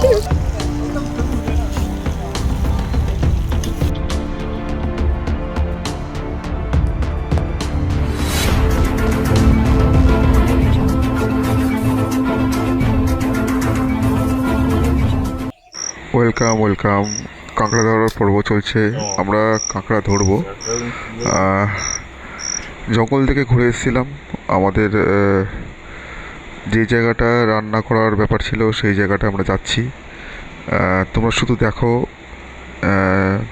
Welcome welcome কাঁকড়া ধরার পর্ব চলছে। আমরা কাঁকড়া ধরবো। জঙ্গল থেকে ঘুরে এসেছিলাম। আমাদের যে জায়গাটা রান্না করার ব্যাপার ছিল, সেই জায়গাটা আমরা যাচ্ছি। তোমরা শুধু দেখো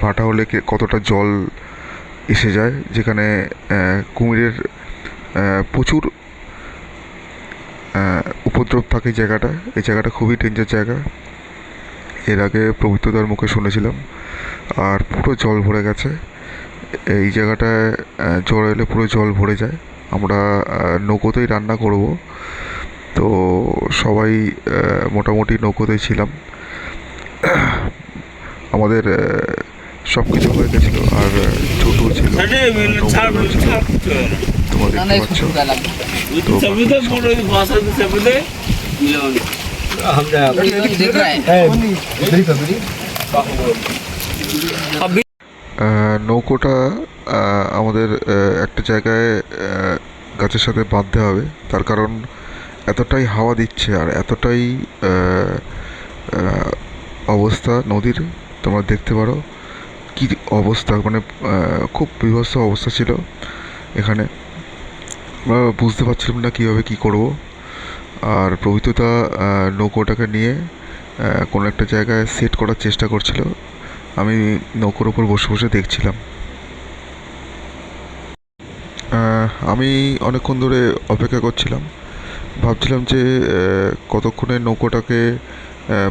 ভাটা হলে কতটা জল এসে যায়। যেখানে কুমিরের প্রচুর উপদ্রব থাকে জায়গাটা। এই জায়গাটা খুবই ডেঞ্জার জায়গা। এর আগে পবিত্রতার মুখে শুনেছিলাম। আর পুরো জল ভরে গেছে। এই জায়গাটায় ঝড় এলে পুরো জল ভরে যায়। আমরা নৌকোতেই রান্না করব। তো সবাই মোটামুটি নৌকোতেই ছিলাম। আমাদের সব কিছু হয়ে গেছিল আর আহ, ছিল নৌকো ছিল। তোমরা দেখতে পাচ্ছ তো নৌকোটা আমাদের একটা জায়গায় গাছের সাথে বাঁধতে হবে। তার কারণ এতটাই হাওয়া দিচ্ছে আর এতটাই অবস্থা নদীর, তোমরা দেখতে পারো কি অবস্থা মানে খুব বিভৎস অবস্থা ছিল এখানে। আমরা বুঝতে পারছিলাম না কীভাবে কী করব। আর প্রভৃততা নৌকোটাকে নিয়ে কোনো একটা জায়গায় সেট করার চেষ্টা করছিল। আমি নৌকোর ওপর বসে বসে দেখছিলাম। আমি অনেকক্ষণ ধরে অপেক্ষা করছিলাম। ভাবছিলাম যে কতক্ষণে নৌকোটাকে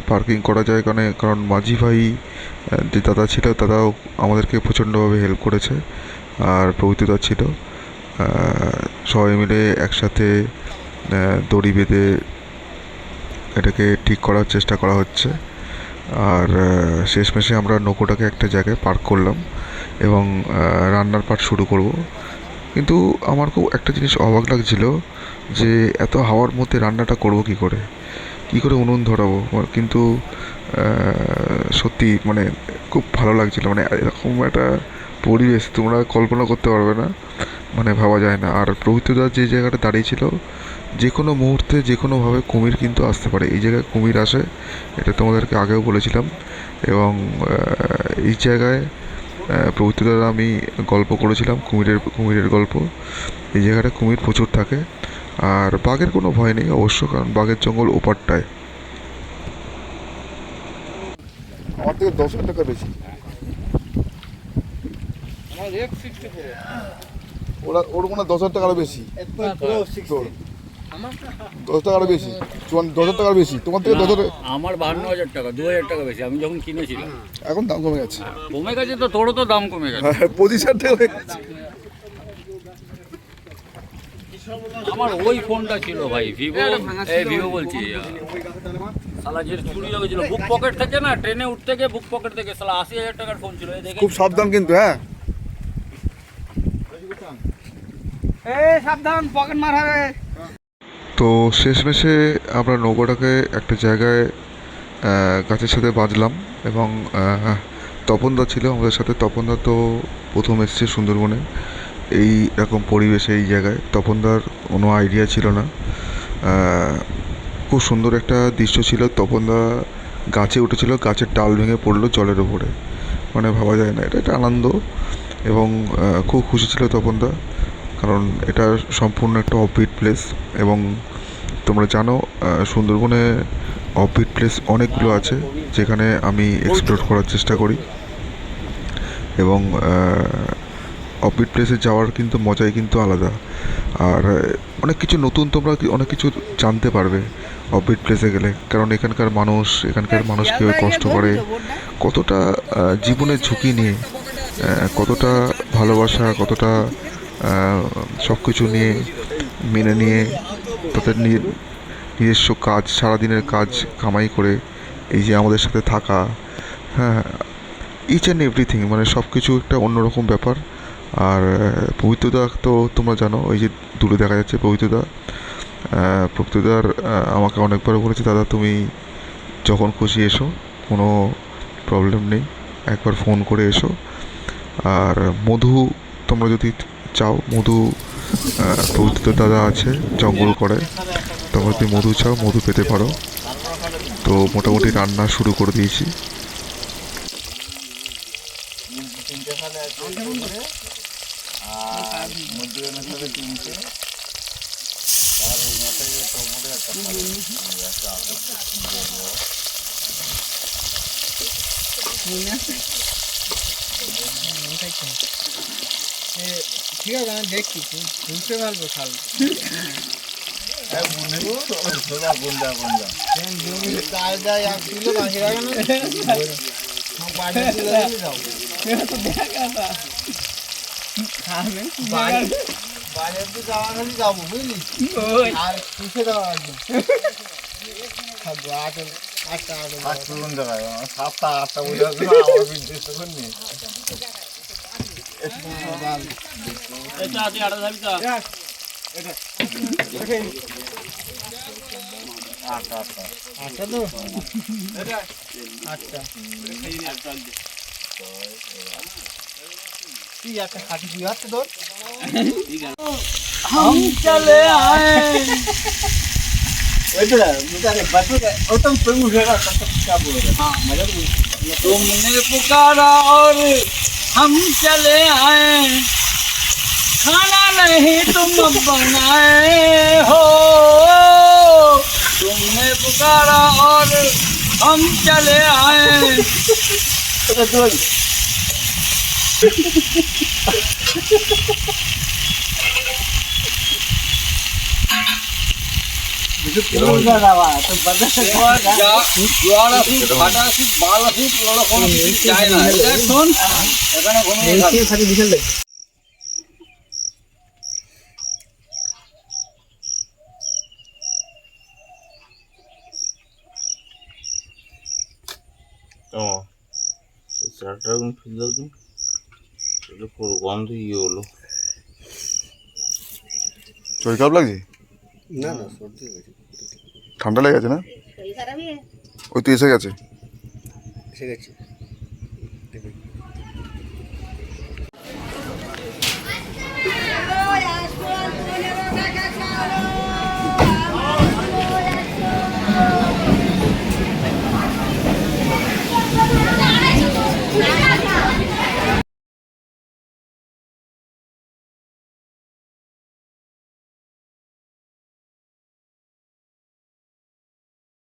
পার্কিং করা যায়? কারণ কারণ মাঝি ভাই যে দাদা ছিল দাদাও আমাদেরকে প্রচণ্ডভাবে হেল্প করেছে, আর প্রভৃতিদা ছিল। সবাই মিলে একসাথে দড়ি বেঁধে এটাকে ঠিক করার চেষ্টা করা হচ্ছে। আর শেষমেশে আমরা নৌকোটাকে একটা জায়গায় পার্ক করলাম এবং রান্নার পাট শুরু করব। কিন্তু আমার খুব একটা জিনিস অবাক লাগছিল যে এত হাওয়ার মধ্যে রান্নাটা করব কি করে? কি করে উনুন ধরাবো? কিন্তু সত্যি মানে খুব ভালো লাগছিল। মানে এরকম একটা পরিবেশ তোমরা কল্পনা করতে পারবে না। মানে ভাবা যায় না। আর প্রভৃতদা যে জায়গাটা দাঁড়িয়েছিল যে কোনো মুহূর্তে যে কোনোভাবে কুমির কিন্তু আসতে পারে। এই জায়গায় কুমির আসে, এটা তোমাদেরকে আগেও বলেছিলাম। এবং এই জায়গায় প্রভৃতিদার আমি গল্প করেছিলাম কুমিরের কুমিরের গল্প। এই জায়গাটা কুমির প্রচুর থাকে। আর বাঘের কোনো ভয় নেই অবশ্য কারণ বাঘের জঙ্গল ওপারটায়। আমার থেকে দশ হাজার টাকা বেশি। ওরা ওর মনে হয় দশ হাজার টাকা আরও বেশি তোর দশ টাকা বেশি। চুয়ান্ন দশ টাকার বেশি। তোমার থেকে দশ আমার বাহান্ন হাজার টাকা দু হাজার টাকা বেশি। আমি যখন কিনেছিলাম। এখন দাম কমে গেছে। কমে গেছে তো তোরও তো দাম কমে গেছে। হ্যাঁ পঁচিশ হাজার টাকা হয়ে গেছে। আমার ওই ফোনটা ছিল ভাই ভিভো এই ভিভো বলছি। সালা যে চুরি লেগেছিল বুক পকেট থেকে না ট্রেনে উঠতে গিয়ে বুক পকেট থেকে সালা আশি হাজার টাকার ফোন ছিল। এই খুব সাবধান কিন্তু হ্যাঁ। এই সাবধান পকেট মার হবে। তো শেষমেশে আমরা নৌকোটাকে একটা জায়গায় গাছের সাথে বাঁধলাম এবং তপনদা ছিল আমাদের সাথে। তপনদা তো প্রথম এসেছে সুন্দরবনে। এই রকম পরিবেশে, এই জায়গায়। তপনদার কোনো আইডিয়া ছিল না। খুব সুন্দর একটা দৃশ্য ছিল। তপনদা গাছে উঠেছিল, গাছের ডাল ভেঙে পড়ল জলের ওপরে মানে ভাবা যায় না, এটা একটা আনন্দ। এবং খুব খুশি ছিল তপনদা। কারণ এটা সম্পূর্ণ একটা অফবিট প্লেস এবং তোমরা জানো সুন্দরবনে অফবিট প্লেস অনেকগুলো আছে যেখানে আমি এক্সপ্লোর করার চেষ্টা করি। এবং অফবিট প্লেসে যাওয়ার কিন্তু মজাই কিন্তু আলাদা। আর অনেক কিছু নতুন তোমরা অনেক কিছু জানতে পারবে অফবিট প্লেসে গেলে। কারণ এখানকার মানুষ এখানকার মানুষ কীভাবে কষ্ট করে, কতটা জীবনের ঝুঁকি নিয়ে কতটা ভালোবাসা, কতটা সব কিছু নিয়ে মেনে নিয়ে তাদের নিজস্ব কাজ সারাদিনের কাজ কামাই করে এই যে আমাদের সাথে থাকা হ্যাঁ ইচ অ্যান্ড এভরিথিং মানে সব কিছু একটা অন্যরকম ব্যাপার। আর পবিত্রদা তো তোমরা জানো ওই যে দূরে দেখা যাচ্ছে পবিত্রদা আহ, আমাকে অনেকবার বলেছে দাদা তুমি যখন খুশি এসো কোনো প্রবলেম নেই। একবার ফোন করে এসো। আর মধু তোমরা যদি চাও, মধু প্রকৃতিদার দাদা আছে, জঙ্গল করে। তোমরা যদি মধু চাও, মধু পেতে পারো। তো মোটামুটি রান্না শুরু করে দিয়েছি। ঠিক আছে আমি দেখছি বুঝতে পারব খাল যাব বুঝলি আর পুষে দেওয়া একদম আটটা আটটা সাতটা আটটা বুঝে আসবে না আমার বিদ্যুৎ তখন নেই এই চা তুই আটা যাবি চা আটটা আটটা আটটা তো আটটা তুই একটা খাটি তুই হচ্ছে তোর हम चले आए तुमने पुकारा और हम चले आए खाना नहीं तुम बनाए हो तुमने पुकारा और हम चले आए। खाना नहीं तुम बनाए हो। तुमने पुकारा और हम चले आए। এখানে চারটা ফেলে দাও পুরো গন্ধ ইয়ে হলো। শরীর খারাপ লাগছে? না না সর্দি ঠান্ডা লেগে গেছে না? ওই তো এসে গেছে। এসে গেছে।